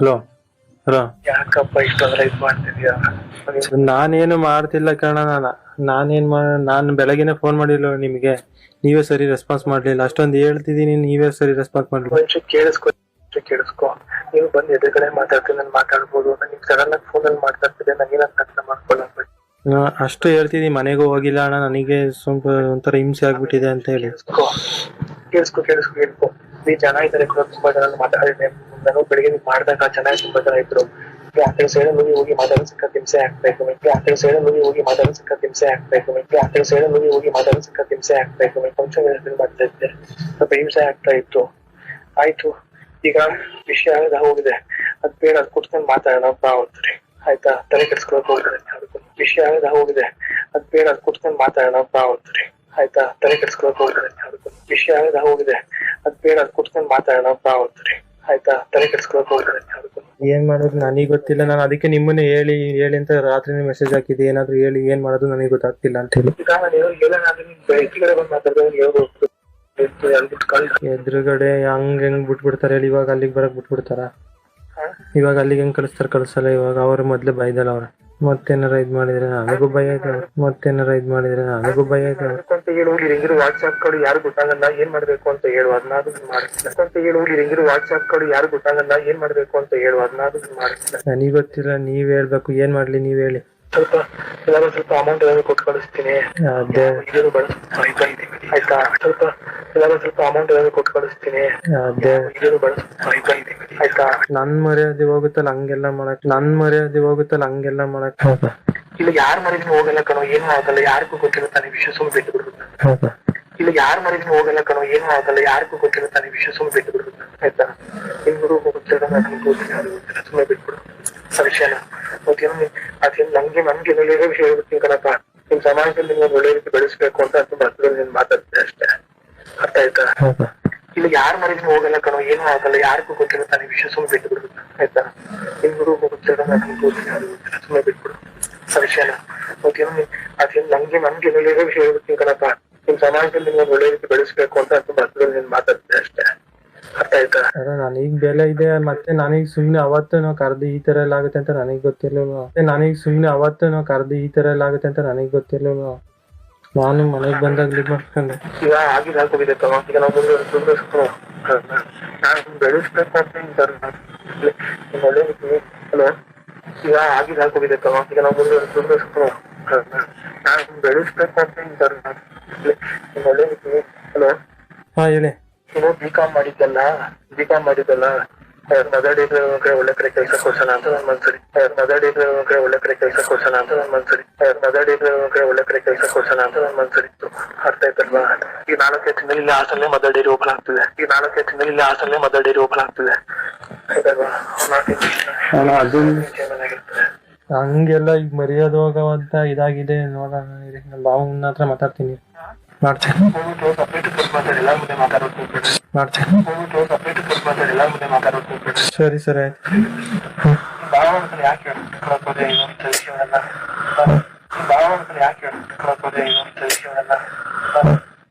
Hello hello. ಯಾಕಪ್ಪ ಇಷ್ಟೊಂದ್ರೆ ಇದ್ ಮಾಡ್ತಿದ್ಯಾ? ನಾನೇನು ಮಾಡ್ತಿಲ್ಲ ಕಣ ನಾನ. ನಾನೇನ್ ಮಾಡ ನಾನು ಬೆಳಗ್ಗೆನೆ ಫೋನ್ ಮಾಡಿಲ್ಲ ನಿಮಗೆ. ನೀವೇ ಸರಿ ರೆಸ್ಪಾನ್ಸ್ ಮಾಡ್ಲಿಲ್ಲ. ಅಷ್ಟೊಂದು ಹೇಳ್ತಿದೀನಿ ನೀವೇ ಸರಿ ರೆಸ್ಪಾನ್ಸ್ ಮಾಡ್ಲಿಲ್ಲ. ಒಂಚೂರು ಕೇಳಿಸ್ಕೊ ಒಂಚೂರು ಕೇಳಿಸ್ಕೊ. ನೀವು ಬಂದು ಎದುರುಗಡೆ ಮಾತಾಡ್ತೀನಿ ನಾನು ಮಾತಾಡ್ಬೋದು. ನೀವು ಸಡನ್ ಆಗಿ ಫೋನಲ್ಲಿ ಮಾತಾಡ್ತಿದ್ದೆ ನನಗೆ ಅರ್ಥ ಮಾಡ್ಕೊಳ್ಳ ನಾ ಅಷ್ಟು ಹೇಳ್ತಿದೀನಿ ಮನೆಗೂ ಹೋಗಿಲ್ಲ ಅಣ್ಣ ನನಗೆ ಸ್ವಲ್ಪ ಒಂಥರ ಹಿಂಸೆ ಆಗ್ಬಿಟ್ಟಿದೆ ಅಂತ ಹೇಳಿ. ಕೇಳಿಸ್ಕೊ ಕೇಳಿಸ್ಕೊ ಕೇಳಿಸ್ಕೊ. ಕೇಳ್ಕೊ ಈ ಜನ ಇದ್ದಾರೆ ಕೂಡ ತುಂಬಾ ಜನ ಮಾತಾಡಿದೆ ನಾನು ಬೆಳಿಗ್ಗೆ ಮಾಡ್ದಾಗ ಚೆನ್ನಾಗಿ ತುಂಬಾ ಜನ ಇದ್ರು. ಆಕಡೆ ಸೈಡ್ ಮುಗಿ ಹೋಗಿ ಮಾತಾಡೋ ಸಿಕ್ಕ ಹಿಂಸೆ ಹಾಕ್ಬೇಕು ಈ ಆ ಕಡೆ ಸೈಡ್ ಮುಗಿ ಹೋಗಿ ಮಾತಾಡೋ ಸಿಕ್ಕ ಹಿಂಸೆ ಹಾಕ್ಬೇಕು ಈ ಆ ಕಡೆ ಸೈಡ್ ಮುಗಿ ಹೋಗಿ ಮಾತಾಡೋ ಸಿಕ್ಕ ಹಿಂಸೆ ಹಾಕ್ಬೇಕು ಫಂಕ್ಷನ್ ಮಾಡ್ತಾ ಇದ್ದೆ ಸ್ವಲ್ಪ ಹಿಂಸೆ ಆಗ್ತಾ ಇತ್ತು. ಆಯ್ತು. ಈಗ ವಿಷಯ ಹೋಗಿದೆ. ಅದ್ ಬೇಡ, ಅದ್ ಕುಟ್ಕೊಂಡ್ ಮಾತಾಡೋಣ ಬಾ ಅಂತಾರೆ ಆಯ್ತಾ? ತಲೆ ಕೆಡ್ಸ್ಕೊಳಕ್ ಹೋಗ್ತಾರೆ ವಿಷಯ ಹೋಗಿದೆ. ಅದ್ ಬೇಡ, ಅದ್ ಕುಟ್ಕೊಂಡ್ ಮಾತಾಡೋಣ ಬಾ ಅಂತಾರೆ ಆಯ್ತಾ? ತಲೆ ಕೆಡ್ಸ್ಕೊಳಕ್ ಹೋಗ್ತಾರೆ ವಿಷಯ ಹೋಗಿದೆ. ಅದ್ ಬೇಡ, ಅದ್ ಕುಟ್ಕೊಂಡ್ ಮಾತಾಡೋಣ ಬಾ ಅಂತಾರೆ ಆಯ್ತಾ? ತಲೆ ಕೆಡ್ಸ್ಕೊಳಕ್ ಹೋಗ್ತಾರೆ ಏನ್ ಮಾಡೋದು? ನನಗೆ ಗೊತ್ತಿಲ್ಲ. ನಾನು ಅದಕ್ಕೆ ನಿಮ್ಮನ್ನೇ ಹೇಳಿ ಹೇಳಿ ಅಂತ ರಾತ್ರಿನೇ ಮೆಸೇಜ್ ಹಾಕಿದ್ದೆ. ಏನಾದ್ರು ಹೇಳಿ ಏನ್ ಮಾಡೋದು ನನಗೆ ಗೊತ್ತಾಗ್ತಿಲ್ಲ ಅಂತ ಹೇಳಿ. ಎದುರುಗಡೆ ಹಂಗ್ ಹೆಂಗ್ ಬಿಟ್ಬಿಡ್ತಾರೆ ಹೇಳಿ. ಇವಾಗ ಅಲ್ಲಿಗೆ ಬರಕ್ ಬಿಟ್ಬಿಡ್ತಾರ? ಇವಾಗ ಅಲ್ಲಿಗೆ ಹೆಂಗ್ ಕಳಿಸ್ತಾರ ಕಳ್ಸಲ್ಲ. ಇವಾಗ ಅವ್ರ ಮೊದ್ಲೇ ಬೈದಲ್ಲ ಅವ್ರ. ಮತ್ತೇನಾರ ಇದ್ ಮಾಡಿದ್ರೆ ನನಗೂ ಭಯ ಆಗ ಮತ್ತೇನಾರ ಇದ್ ಮಾಡಿದ್ರೆ ನನಗೂ ಭಯ ಆಗ ಅಂತ ಹೇಳಿ ಹೋಗಿ ಹೆಂಗಿರು ವಾಟ್ಸ್ಆಪ್ ಕಡು ಯಾರು ಗೊತ್ತಾಗಲ್ಲ ಏನ್ ಮಾಡ್ಬೇಕು ಅಂತ ಹೇಳು. ಅದನ್ನಾದ್ರೂ ಮಾಡಿಸ್ತಾರೆ ಅಂತ ಹೇಳಿ ಹೋಗಿ ಹೆಂಗಿರು ವಾಟ್ಸ್ಆಪ್ ಕಡು ಯಾರು ಗೊತ್ತಾಗಲ್ಲ ಏನ್ ಮಾಡ್ಬೇಕು ಅಂತ ಹೇಳು. ಅದನ್ನಾದ್ರೂ ಮಾಡಿಸ್ತಾರೆ ನನಗ್ ಗೊತ್ತಿಲ್ಲ ನೀವ್ ಹೇಳ್ಬೇಕು. ಏನ್ ಮಾಡ್ಲಿ ನೀವ್ ಹೇಳಿ. ಸ್ವಲ್ಪ ಎಲ್ಲಾರು ಸ್ವಲ್ಪ ಅಮೌಂಟ್ ಏನಾದ್ರು ಕೊಟ್ಟು ಕಳಿಸ್ತೀನಿ. ಅದೇ ಆಯ್ತಾ? ಸ್ವಲ್ಪ ಎಲ್ಲಾರು ಸ್ವಲ್ಪ ಅಮೌಂಟ್ ಏನಾದ್ರು ಕೊಟ್ಟು ಕಳಿಸ್ತೀನಿ. ಅದೇ ಆಯ್ತಾ? ನನ್ ಮರ್ಯಾದೆ ಹೋಗುತ್ತಲ್ಲ ಹಂಗೆಲ್ಲ ಮಾಡಕ್. ನನ್ ಮರ್ಯಾದೆ ಹೋಗುತ್ತಲ್ಲ ಹಂಗೆಲ್ಲ ಮಾಡಕ್. ಇಲ್ಲ ಇಲ್ಲಿ ಯಾರ ಮರ್ಯಾದೆ ಹೋಗಲ್ಲ ಕಣೋ ಏನು ಆಗಲ್ಲ ಯಾರಿಗೂ ಗೊತ್ತಿಲ್ಲ ತಾನೇ ವಿಷಯ ಸುಮ್ಮನೆ ಬಿಟ್ಟು ಬಿಡ್ಬೇಕು ಹೌದಾ. ಇಲ್ಲಿ ಯಾರ ಮರ್ಯಾದೆ ಹೋಗಲ್ಲ ಕಣೋ ಏನು ಆಗಲ್ಲ ಯಾರಿಗೂ ಗೊತ್ತಿಲ್ಲ ತಾನೇ ವಿಷಯ ಸುಮ್ಮನೆ ಬಿಟ್ಟು ಬಿಡುತ್ತೆ ಆಯ್ತಾ? ನಿಮ್ಗೂ ಗೊತ್ತಿಲ್ಲ ನನಗೆ ಗೊತ್ತಿಲ್ಲ ಸುಮ್ಮನೆ ಬಿಟ್ಬಿಡು ಆ ವಿಷಯನ. ಮತ್ತೇನು ಅದೇನು ನಂಗೆ ನನ್ಗೆ ಒಳ್ಳೆಯ ವಿಷಯ ಹೇಳ್ಬಿಡ್ತೀನಿ ಕಣಪ್ಪ. ನಿಮ್ ಸಮಾಜದಲ್ಲಿ ನೀವು ಒಳ್ಳೆ ರೀತಿ ಬೆಳೆಸ್ಬೇಕು ಅಂತ ತುಂಬಾ ಹತ್ರದಲ್ಲಿ ನೀನ್ ಮಾತಾಡ್ತೀನಿ ಅಷ್ಟೇ. ಅರ್ಥ ಆಯ್ತಾ? ಯಾರ ಮನೆಗೆ ಹೋಗಲ್ಲ ಕಣೋ, ಏನು ಆಗಲ್ಲ, ಯಾರಿಗೂ ಗೊತ್ತಿಲ್ಲ ತಾನೆ ವಿಷಯ ಸುಮ್ಮನೆ ಬಿಟ್ಟು ಬಿಡುದು ಆಯ್ತಾ ಇಬ್ಬರು ಗೊತ್ತಿಲ್ಲ ನನಗೆ ಗೊತ್ತಿಲ್ಲ ಸುಮ್ಮನೆ ಬಿಟ್ಬಿಡು. ಆ ವಿಷಯನ ಮತ್ತೇನು ಅದೇನು ನಂಗೆ ನಮ್ಗೆ ಒಳ್ಳೆಯ ವಿಷಯ ಹೇಳ್ಬಿಡ್ತೀನಿ ಕಣಪ್ಪ. ನಿಮ್ ಸಮಾಜದಲ್ಲಿ ನಿಮ್ಗೆ ಒಳ್ಳೆ ರೀತಿ ಬೆಳೆಸ್ಬೇಕು ಅಂತ ತುಂಬಾ ಹತ್ರದಲ್ಲಿ ನೀನ್ ಮಾತಾಡ್ತೀನಿ ಅಷ್ಟೇ. ಅರ್ಥ ಆಯ್ತಾ? ನನಗ್ ಬೆಲೆ ಇದೆ ಮತ್ತೆ ನನಗ್ ಸುಮ್ನೆ ಅವತ್ತು ನಾವು ಕರ್ದು ಈ ತರ ಎಲ್ಲ ಆಗುತ್ತೆ ಅಂತ ನನಗ್ ಗೊತ್ತಿರ್ಲಿಲ್ವ? ಮತ್ತೆ ನನಗ್ ಸುಮ್ನೆ ಅವತ್ತು ನಾವು ಕರ್ದು ಈ ತರ ಎಲ್ಲ ಆಗುತ್ತೆ ಅಂತ ನನಗ್ ಗೊತ್ತಿರ್ಲಿಲ್ವ? ನಾನು ಮನೆಗ್ ಬಂದಾಗ ಲೀಡ್ ಮಾಡ್ಕೊಂಡೆ ಈಗ ಆಗೋಗಿದೆ ಕಣೋ ಈಗ ನಾವು ಮುಂದೆ ದುಡ್ಡು ನಾನು ಬೆಳೆಸ್ಬೇಕು ಅಂತ ಸರ್ ಹಲೋ? ಈಗ ಆಗೋಗಿದೆ ಕಣೋ ಈಗ ನಾವು ಮುಂದೆ ದುಡ್ಡು ನಾನು ಬೆಳೆಸ್ಬೇಕು ಅಂತ ಸರ್ ಹಲೋ? ಹಾ ಹೇಳಿ. ನೀವು ಬಿ ಕಾಮ್ ಮಾಡಿದ್ದಲ್ಲ? ಬಿ ಕಾಮ್ ಮಾಡಿದ್ದಲ್ಲ? ಮದರ್ ಕಡೆ ಒಳ್ಳೆ ಕಡೆ ಕೆಲಸ ಕೊಡ್ಸೋಣ ಅಂತ ನನ್ ಮನ್ಸರಿ ಮದರ್ ಕಡೆ ಒಳ್ಳೆ ಕಡೆ ಕೆಲಸ ಕೊಡ್ಸೋಣ ಅಂತ ನನ್ ಮನ್ಸರಿ ಮದರ್ ಕಡೆ ಒಳ್ಳೆ ಕಡೆ ಕೆಲಸ ಕೊಡ್ಸೋಣ ಅಂತ ನನ್ ಮನ್ಸರಿತ್ತು ಅರ್ಥ ಆಯ್ತಲ್ವಾ? ಈ ನಾಲ್ಕೈದು ತಿಂಗಳಲ್ಲಿ ಇಲ್ಲಿ ಹಾಸಲ್ಲೇ ಮದರ್ ಡೈರಿ ಓಪನ್ ಆಗ್ತಿದೆ. ಈ ನಾಲ್ಕೈದು ತಿಂಗಳಲ್ಲಿ ಇಲ್ಲಿ ಹಾಸಲ್ಲೇ ಮದರ್ ಡೈರಿ ಓಪನ್ ಆಗ್ತಿದೆ. ಆಯ್ತಲ್ವಾ? ಹಂಗೆಲ್ಲ ಈಗ ಮರ್ಯಾದ ಹೋಗುವಂತ ಇದಾಗಿದೆ ನೋಡೋಣ ನಮ್ಮ ಭಾವನ ಹತ್ರ ಮಾತಾಡ್ತೀನಿ. ಮಾಡ್ತೀನಿ. ಮಾಡ್ತೀನಿ. ಸರಿ ಸರಿ ಆಯ್ತು.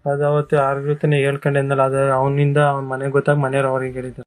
ಅದು ಅವತ್ತು ಯಾರ ಹೇಳ್ಕೊಂಡೆ ಹೇಳ್ಕೊಂಡೆಂದಲ್ಲ ಅದು ಅವನಿಂದ ಅವ್ನ ಮನೆಗೆ ಗೊತ್ತಾಗ ಮನೆಯವ್ರು ಅವ್ರಿಗೆ ಹೇಳಿದ್ರು.